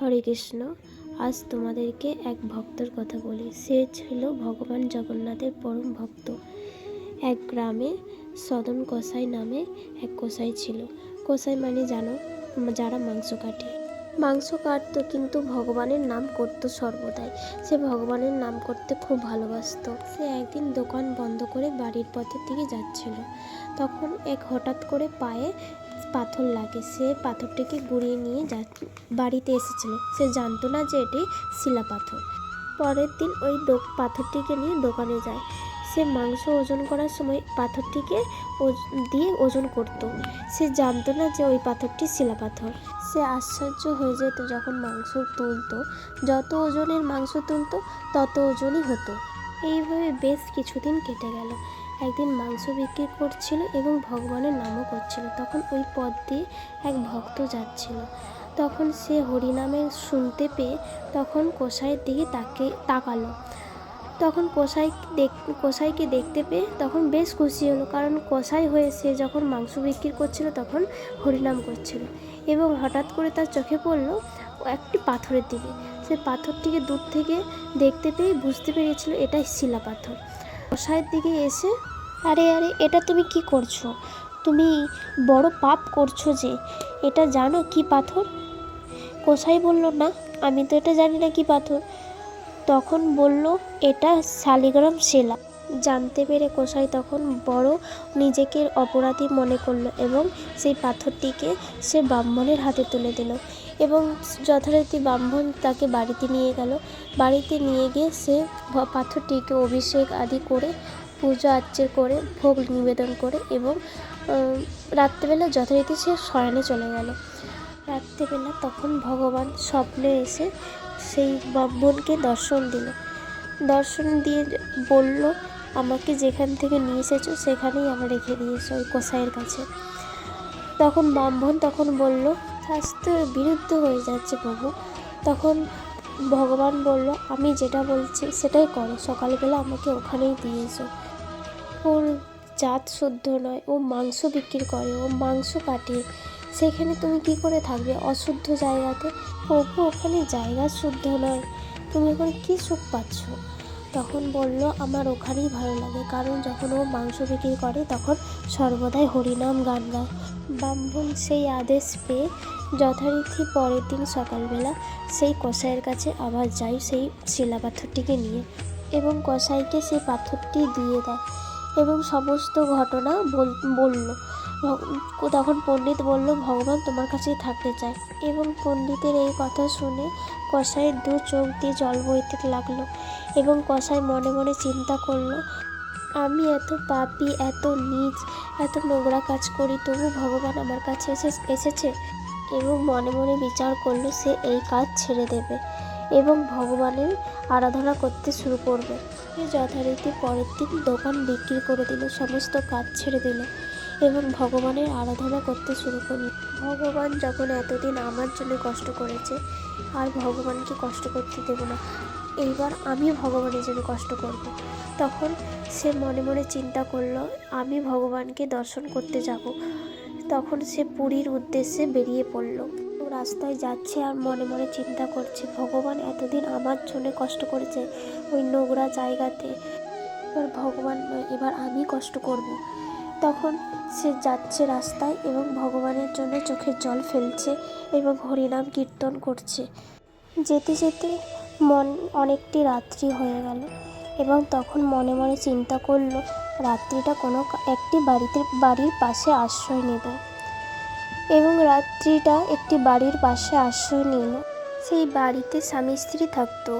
হরে কৃষ্ণ, আজ তোমাদেরকে এক ভক্তর কথা বলি। সে ছিল ভগবান জগন্নাথের পরম ভক্ত। এক গ্রামে সদন কসাই নামে এক কসাই ছিল। কসাই মানে জানো, যারা মাংস কাটে। মাংস কাটতো, কিন্তু ভগবানের নাম করতো সর্বদাই। সে ভগবানের নাম করতে খুব ভালোবাসতো। সে একদিন দোকান বন্ধ করে বাড়ির পথের দিকে যাচ্ছিল। তখন এক হঠাৎ করে পায়ে পাথর লাগে। সে পাথরটিকে গুড়িয়ে নিয়ে যা, বাড়িতে এসেছিল। সে জানতো না যে এটি শিলা পাথর। পরের দিন ওই পাথরটিকে নিয়ে দোকানে যায়। সে মাংস ওজন করার সময় পাথরটিকে দিয়ে ওজন করত। সে জানতো না যে ওই পাথরটি শিলা পাথর। সে আশ্চর্য হয়ে যেত যখন মাংস তুলতো, যত ওজনের মাংস তুলতো, তত ওজনই হতো। এইভাবে বেশ কিছুদিন কেটে গেল। একদিন মাংস বিক্রি করছিল এবং ভগবানের নামও করছিল। তখন ওই পথ দিয়ে এক ভক্ত যাচ্ছিল। তখন সে হরিনামের শুনতে পেয়ে তখন কসাইয়ের দিকে তাকে তাকালো। তখন কসাই দেখ, কসাইকে দেখতে পেয়ে তখন বেশ খুশি হলো। কারণ কসাই হয়ে সে যখন মাংস বিক্রি করছিল তখন হরিনাম করছিল এবং হঠাৎ করে তার চোখে পড়ল একটি পাথরের দিকে। সে পাথরটিকে দূর থেকে দেখতে পেয়ে বুঝতে পেরেছিল এটাই শিলা পাথর। কসাইয়ের দিকে এসে, আরে আরে, এটা তুমি কি করছ? তুমি বড় পাপ করছ যে, এটা জানো কি পাথর? কসাই বলল, না, আমি তো এটা জানি না কি পাথর। তখন বলল, এটা শালিগ্রাম শিলা। জানতে পেরে কসাই তখন বড় নিজেকে অপরাধী মনে করল এবং সেই পাথরটিকে সে ব্রাহ্মণের হাতে তুলে দিল এবং যথারীতি ব্রাহ্মণ তাকে বাড়িতে নিয়ে গেল। বাড়িতে নিয়ে গিয়ে সে পাথরটিকে অভিষেক আদি করে, পূজা আর্চে করে, ভোগ নিবেদন করে এবং রাত্রেবেলা যথারীতি সে শয়নে চলে গেল। রাত্রেবেলা তখন ভগবান স্বপ্নে এসে সেই ব্রাহ্মণকে দর্শন দিল। দর্শন দিয়ে বলল, আমাকে যেখান থেকে নিয়ে এসেছ সেখানেই আমার রেখে দিয়েছ ওই কসাইয়ের কাছে। তখন ব্রাহ্মণ তখন বলল শাস্ত্রের বিরুদ্ধ হয়ে যাচ্ছে প্রভু। তখন ভগবান বলল, আমি যেটা বলছি সেটাই করো, সকালবেলা আমাকে ওখানেই দিয়ে এসো। ওর জাত শুদ্ধ নয়, ও মাংস বিক্রি করে, ও মাংস কাটে সেখানে তুমি কি করে থাকবে অশুদ্ধ জায়গাতে? প্রভু, ওখানে জায়গা শুদ্ধ নয়। তুমি এখন কি সুখ পাচ্ছ? তখন বলল, আমার ওখানেই ভালো লাগে। কারণ যখন ও মাংস বিক্রি করে, তখন সর্বদাই হরিনাম গান গায়। ব্রাহ্মণ সেই আদেশ পেয়ে যথারীতি পরের দিন সকালবেলা সেই কসাইয়ের কাছে আবার যাই সেই শিলা পাথরটিকে নিয়ে এবং কসাইকে সেই পাথরটি দিয়ে দেয় এবং সমস্ত ঘটনা বল, বলল। তখন পণ্ডিত বলল, ভগবান তোমার কাছেই থাকতে চায়। এবং পণ্ডিতের এই কথা শুনে কসাইয়ের দু চোখ দিয়ে জল বইতে লাগল এবং কসাই মনে মনে চিন্তা করল, আমি এত পাপি, এত নিজ এত নোংরা কাজ করি, তবু ভগবান আমার কাছে এসে, এসেছে? এবং মনে মনে বিচার করল, সে এই কাজ ছেড়ে দেবে এবং ভগবানের আরাধনা করতে শুরু করবে। যথারীতি পরের দিন দোকান বিক্রি করে দিল, সমস্ত কাজ ছেড়ে দিল। এবং ভগবানের আরাধনা করতে শুরু করি ভগবান যখন এতদিন আমার জন্য কষ্ট করেছে, আর ভগবানকে কষ্ট করতে দেব না, এইবার আমি ভগবানের জন্য কষ্ট করব। তখন সে মনে মনে চিন্তা করল, আমি ভগবানকে দর্শন করতে যাব তখন সে পুরীর উদ্দেশ্যে বেরিয়ে পড়ল রাস্তায় যাচ্ছে আর মনে মনে চিন্তা করছে, ভগবান এতদিন আমার জন্য কষ্ট করেছে ওই নোংরা জায়গাতে এবার ভগবান এবার আমি কষ্ট করব। তখন সে যাচ্ছে রাস্তায় এবং ভগবানের জন্য চোখের জল ফেলছে এবং হরিনাম কীর্তন করছে। যেতে যেতে মন অনেকটি রাত্রি হয়ে গেল এবং তখন মনে মনে চিন্তা করল, রাত্রিটা কোনো একটি বাড়িতে, বাড়ির পাশে আশ্রয় নেব। এবং রাত্রিটা একটি বাড়ির পাশে আশ্রয় নিল। সেই বাড়িতে স্বামী স্ত্রী থাকতো।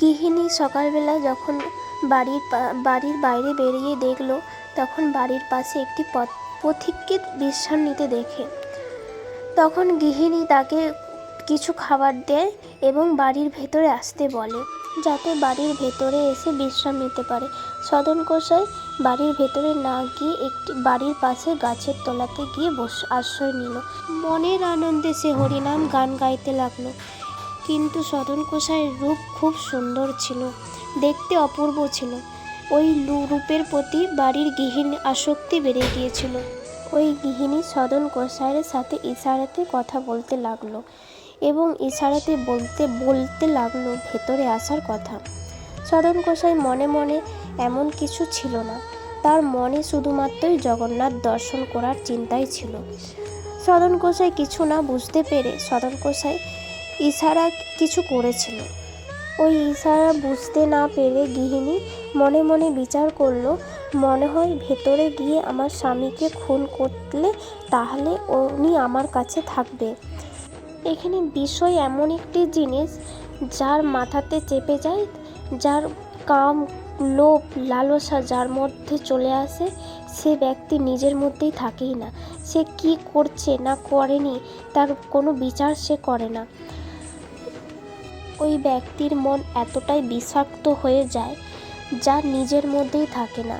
গৃহিণী সকালবেলা যখন বাড়ির বাড়ির বাইরে বেরিয়ে দেখল তখন বাড়ির পাশে একটি পথ পথিককে বিশ্রাম নিতে দেখে। তখন গৃহিণী তাকে কিছু খাবার দেয় এবং বাড়ির ভেতরে আসতে বলে, যাতে বাড়ির ভেতরে এসে বিশ্রাম নিতে পারে। সদন কষাই বাড়ির ভেতরে না গিয়ে একটি বাড়ির পাশে গাছের তলাতে গিয়ে বস আশ্রয় নিল। মনের আনন্দে সে হরিনাম গান গাইতে লাগল। কিন্তু সদন কষাইয়ের রূপ খুব সুন্দর ছিল, দেখতে অপূর্ব ছিল। ওই রূপের প্রতি বাড়ির গৃহিণী আসক্তি বেড়ে গিয়েছিল। ওই গৃহিণী সদন কষায়ের সাথে ইশারাতে কথা বলতে লাগল এবং ইশারাতে বলতে বলতে লাগল ভেতরে আসার কথা। সদন গোসাই মনে মনে এমন কিছু ছিল না। তার মনে শুধুমাত্রই জগন্নাথ দর্শন করার চিন্তাই ছিল। সদন গোসাই কিছু না বুঝতে পেরে সদন গোসাই ইশারা কিছু করেছিল। ওই ইশারা বুঝতে না পেরে গৃহিণী মনে মনে বিচার করল, মনে হয় ভেতরে গিয়ে আমার স্বামীকে খুন করলে তাহলে উনি আমার কাছে থাকবে। এখানে বিষয় এমন একটি জিনিস যার মাথাতে চেপে যায়, যার কাম, লোভ, লালসা যার মধ্যে চলে আসে, সে ব্যক্তি নিজের মধ্যেই থাকেই না। সে কি করছে না করেনি, তার কোনো বিচার সে করে না। ওই ব্যক্তির মন এতটাই বিষাক্ত হয়ে যায় যা নিজের মধ্যেই থাকে না।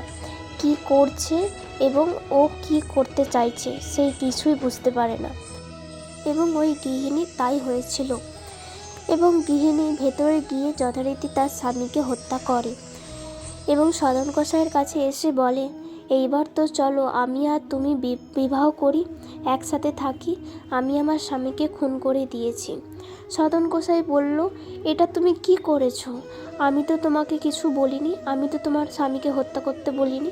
কি করছে এবং ও কি করতে চাইছে সেই কিছুই বুঝতে পারে না। এবং ওই গৃহিণী তাই হয়েছিল। এবং গৃহিণী ভেতরে গিয়ে যথারীতি তার স্বামীকে হত্যা করে। এবং সদন কসাইয়ের কাছে এসে বলে, এইবার তো চলো, আমি আর তুমি বিবাহ করি, একসাথে থাকি, আমি আমার স্বামীকে খুন করে দিয়েছি। সদন গোসাই বলল, এটা তুমি কি করেছ? আমি তো তোমাকে কিছু বলিনি, আমি তো তোমার স্বামীকে হত্যা করতে বলিনি।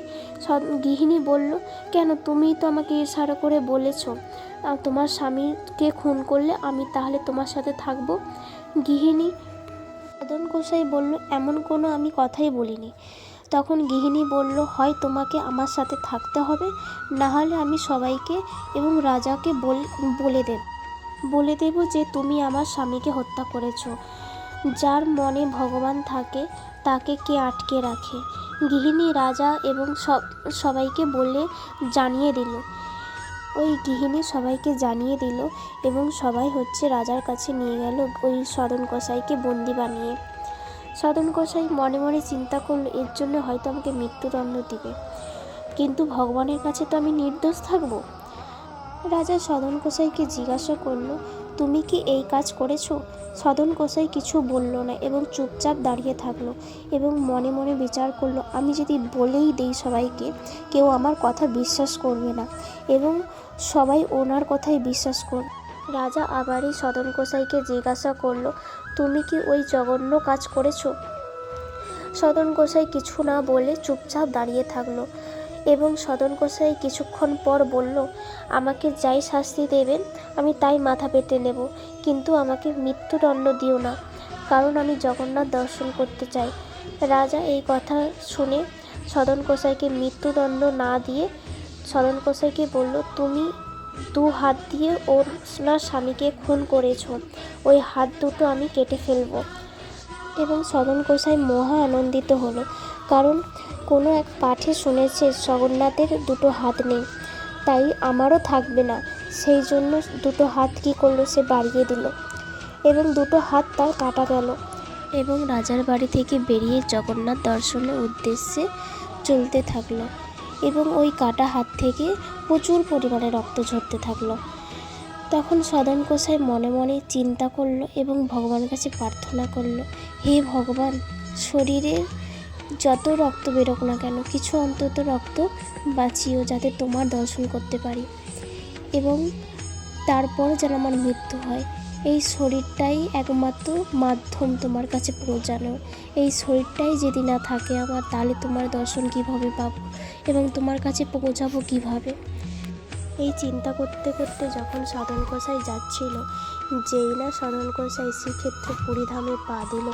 গৃহিণী বলল, কেন? তুমি তো আমাকে ইশারা করে বলেছ তোমার স্বামীকে খুন করলে আমি তাহলে তোমার সাথে থাকব? গৃহিণী সদন গোসাই বলল, এমন কোনো আমি কথাই বলিনি। তখন গৃহিণী বলল, হয় তোমাকে আমার সাথে থাকতে হবে না হলে আমি সবাইকে এবং রাজাকে বলে দেব। বলে দেব যে তুমি আমার স্বামীকে হত্যা করেছ। যার মনে ভগবান থাকে, তাকে কে আটকে রাখে? গৃহিণী, রাজা এবং সব, সবাইকে বলে জানিয়ে দিল। ওই গৃহিণী সবাইকে জানিয়ে দিল এবং সবাই হচ্ছে রাজার কাছে নিয়ে গেল ওই সদন কসাইকে বন্দি বানিয়ে। সদন কসাই মনে মনে চিন্তা করল, এর জন্য হয়তো আমাকে মৃত্যুদণ্ড দিবে। কিন্তু ভগবানের কাছে তো আমি নির্দোষ থাকব। রাজা সদন কোসাইকে জিজ্ঞাসা করল, তুমি কি এই কাজ করেছ? সদন কোসাই কিছু বলল না এবং চুপচাপ দাঁড়িয়ে থাকল এবং মনে মনে বিচার করল, আমি যদি বলেই দেই সবাইকে, কেউ আমার কথা বিশ্বাস করবে না এবং সবাই ওনার কথাই বিশ্বাস করবে রাজা আবারই সদন কোসাইকে জিজ্ঞাসা করল, তুমি কি ওই জঘন্য কাজ করেছ? সদন গোসাই কিছু না বলে চুপচাপ দাঁড়িয়ে থাকল। এবং সদন গোসাই কিছুক্ষণ পর বলল, আমাকে যাই শাস্তি দেবেন, আমি তাই মাথা পেতে নেব। কিন্তু আমাকে মৃত্যুদণ্ড দিও না, কারণ আমি জগন্নাথ দর্শন করতে চাই। রাজা এই কথা শুনে সদন গোসাইকে মৃত্যুদণ্ড না দিয়ে সদন গোসাইকে বলল, তুমি দু হাত দিয়ে ওর স্বামীকে খুন করেছ। ওই হাত দুটো আমি কেটে ফেলব। এবং সদন গোসাই মহা আনন্দিত হলো। কারণ কোনো এক পাঠে শুনেছে, জগন্নাথের দুটো হাত নেই, তাই আমারও থাকবে না। সেই জন্য দুটো হাত কী করল সে বাড়িয়ে দিল। এবং দুটো হাত তার কাটা গেল। এবং রাজার বাড়ি থেকে বেরিয়ে জগন্নাথ দর্শনের উদ্দেশ্যে চলতে থাকল। এবং ওই কাটা হাত থেকে প্রচুর পরিমাণে রক্ত ঝরতে থাকল। তখন সদন কোসাই মনে মনে চিন্তা করল এবং ভগবানের কাছে প্রার্থনা করল, হে ভগবান শরীরের যত রক্ত বেরোক না কেন, কিছু অন্তত রক্ত বাঁচিও যাতে তোমার দর্শন করতে পারি। এবং তারপর যেন আমার মৃত্যু হয়। এই শরীরটাই একমাত্র মাধ্যম তোমার কাছে পৌঁছানোর। এই শরীরটাই যদি না থাকে আমার, তাহলে তোমার দর্শন কীভাবে পাবো? এবং তোমার কাছে পৌঁছাবো কীভাবে? এই চিন্তা করতে করতে যখন সদন কষাই যাচ্ছিল যেই না সদন কোসাই শ্রীক্ষেত্র পুরীধামে পা দিল।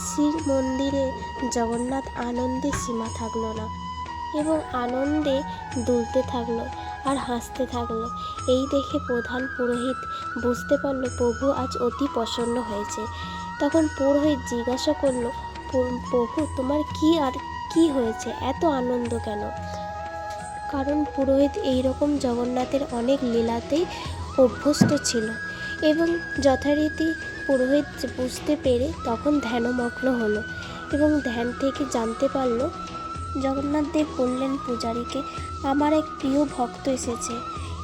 শ্রীর মন্দিরে জগন্নাথ আনন্দে সীমা থাকল না, এবং আনন্দে দুলতে থাকল আর হাসতে থাকল। এই দেখে প্রধান পুরোহিত বুঝতে পারল, প্রভু আজ অতি প্রসন্ন হয়েছে। তখন পুরোহিত জিজ্ঞাসা করল প্রভু, তোমার কি আর কি হয়েছে? এত আনন্দ কেন? কারণ পুরোহিত এই রকম জগন্নাথের অনেক লীলাতেই অভ্যস্ত ছিল এবং যথারীতি পুরোহিত বুঝতে পেরে তখন ধ্যানমগ্ন হলো এবং ধ্যান থেকে জানতে পারল, জগন্নাথ দেব বললেন, পূজারীকে, আমার এক প্রিয় ভক্ত এসেছে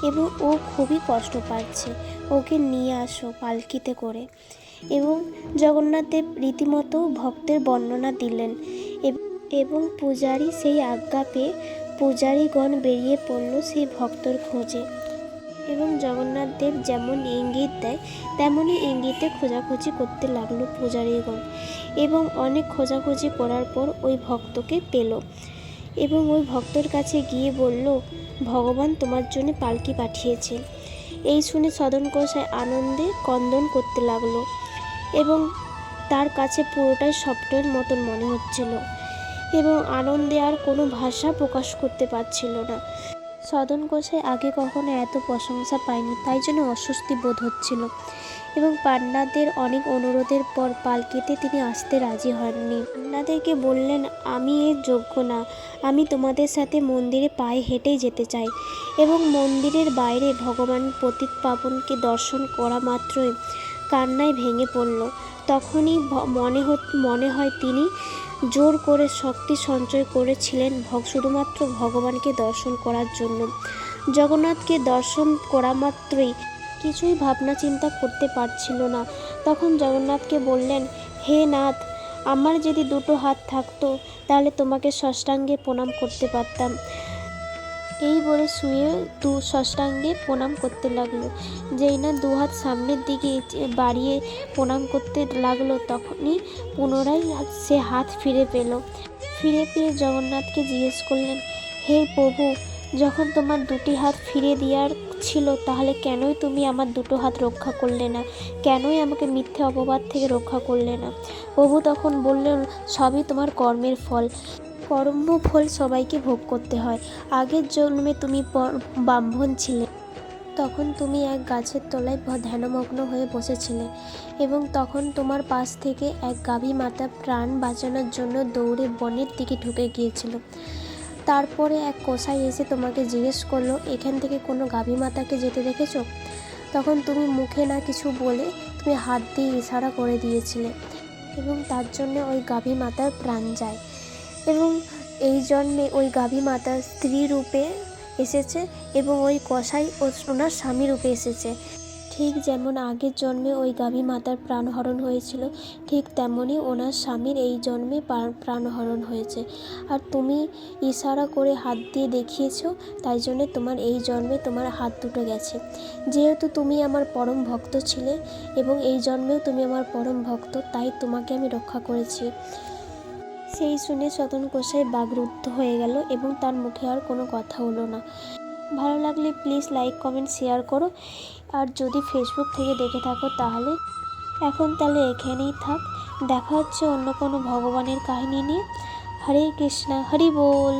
এবং ও খুবই কষ্ট পাচ্ছে। ওকে নিয়ে আসো পালকিতে করে। এবং জগন্নাথ দেব রীতিমতো ভক্তের বর্ণনা দিলেন এব- পূজারী সেই আজ্ঞা পেয়ে পূজারীগণ বেরিয়ে পড়ল সেই ভক্তর খোঁজে। এবং জগন্নাথ দেব যেমন ইঙ্গিত দেয় তেমনই ইঙ্গিতে খোঁজাখুঁজি করতে লাগল পূজারীগণ। এবং অনেক খোঁজাখুঁজি করার পর ওই ভক্তকে পেল। এবং ওই ভক্তর কাছে গিয়ে বলল, ভগবান তোমার জন্য পালকি পাঠিয়েছেন এই শুনে সদন কোষায় আনন্দে কন্দন করতে লাগল। এবং তার কাছে পুরোটাই স্বপ্নের মতন মনে হচ্ছিল। এবং আনন্দে আর কোনো ভাষা প্রকাশ করতে পারছিল না। সদন কোষায় আগে কখনো এত প্রশংসা পায়নি তাই জন্য অস্বস্তি বোধ হচ্ছিল। এবং পান্নাদের অনেক অনুরোধের পর পালকিতে তিনি আসতে রাজি হননি। পান্নাদেরকে বললেন, আমি এর যোগ্য না। আমি তোমাদের সাথে মন্দিরে পায়ে হেঁটেই যেতে চাই। এবং মন্দিরের বাইরে ভগবান পতিত পাবনকে দর্শন করা মাত্রই কান্নায় ভেঙে পড়ল। তখনই মনে মনে হয় তিনি জোর করে শক্তি সঞ্চয় করেছিলেন শুধুমাত্র ভগবানকে দর্শন করার জন্য। জগন্নাথকে দর্শন করা মাত্রই কিছুই ভাবনা চিন্তা করতে পারছিল না। তখন জগন্নাথকে বললেন, হে নাথ, আমার যদি দুটো হাত থাকতো, তাহলে তোমাকে ষষ্ঠাঙ্গে প্রণাম করতে পারতাম। এই বলে শুয়ে দু ষষ্ঠাঙ্গে প্রণাম করতে লাগল। যেই না দু হাত সামনের দিকে বাড়িয়ে প্রণাম করতে লাগল, তখনই পুনরায় সে হাত ফিরে পেল। ফিরে পেয়ে জগন্নাথকে জিজ্ঞেস করলেন, হে প্রভু, যখন তোমার দুটি হাত ফিরে দেওয়ার ছিল, তাহলে কেনই তুমি আমার দুটো হাত রক্ষা করলে না? কেনই আমাকে মিথ্যে অপবাদ থেকে রক্ষা করলে না? প্রভু তখন বললেন, সবই তোমার কর্মের ফল। কর্ম ফল সবাইকে ভোগ করতে হয়। আগের জন্মে তুমি ব্রাহ্মণ ছিলে। তখন তুমি এক গাছের তলায় ধ্যানমগ্ন হয়ে বসেছিলে এবং তখন তোমার পাশ থেকে এক গাভী মাতা প্রাণ বাঁচানোর জন্য দৌড়ে বনের দিকে ঢুকে গিয়েছিল। তারপরে এক কসাই এসে তোমাকে জিজ্ঞেস করল, এখান থেকে কোনো গাভী মাতাকে যেতে দেখেছ? তখন তুমি মুখে না কিছু বলে তুমি হাত দিয়ে ইশারা করে দিয়েছিলে এবং তার জন্য ওই গাভী মাতার প্রাণ যায়। এবং এই জন্মে ওই গাভী মাতা স্ত্রী রূপে এসেছে এবং ওই কসাই ওনার স্বামী রূপে এসেছে। ঠিক যেমন আগের জন্মে ওই গাভী মাতার প্রাণহরণ হয়েছিল, ঠিক তেমনই ওনার স্বামীর এই জন্মে প্রাণহরণ হয়েছে। আর তুমি ইশারা করে হাত দিয়ে দেখিয়েছ, তাই জন্য তোমার এই জন্মে তোমার হাত দুটো গেছে। যেহেতু তুমি আমার পরম ভক্ত ছিলে এবং এই জন্মেও তুমি আমার পরম ভক্ত, তাই তোমাকে আমি রক্ষা করেছি। সেই শুনে সতন কোষাই বাগরুদ্ধ হয়ে গেল এবং তার মুখে আর কোনো কথা হলো না। ভালো লাগলে প্লিজ লাইক কমেন্ট শেয়ার করো। আর যদি ফেসবুক থেকে দেখে থাকো তাহলে এখন তাহলে এখানেই থাক। দেখা হচ্ছে অন্য কোনো ভগবানের কাহিনী নিয়ে। হরে কৃষ্ণা, হরি বল।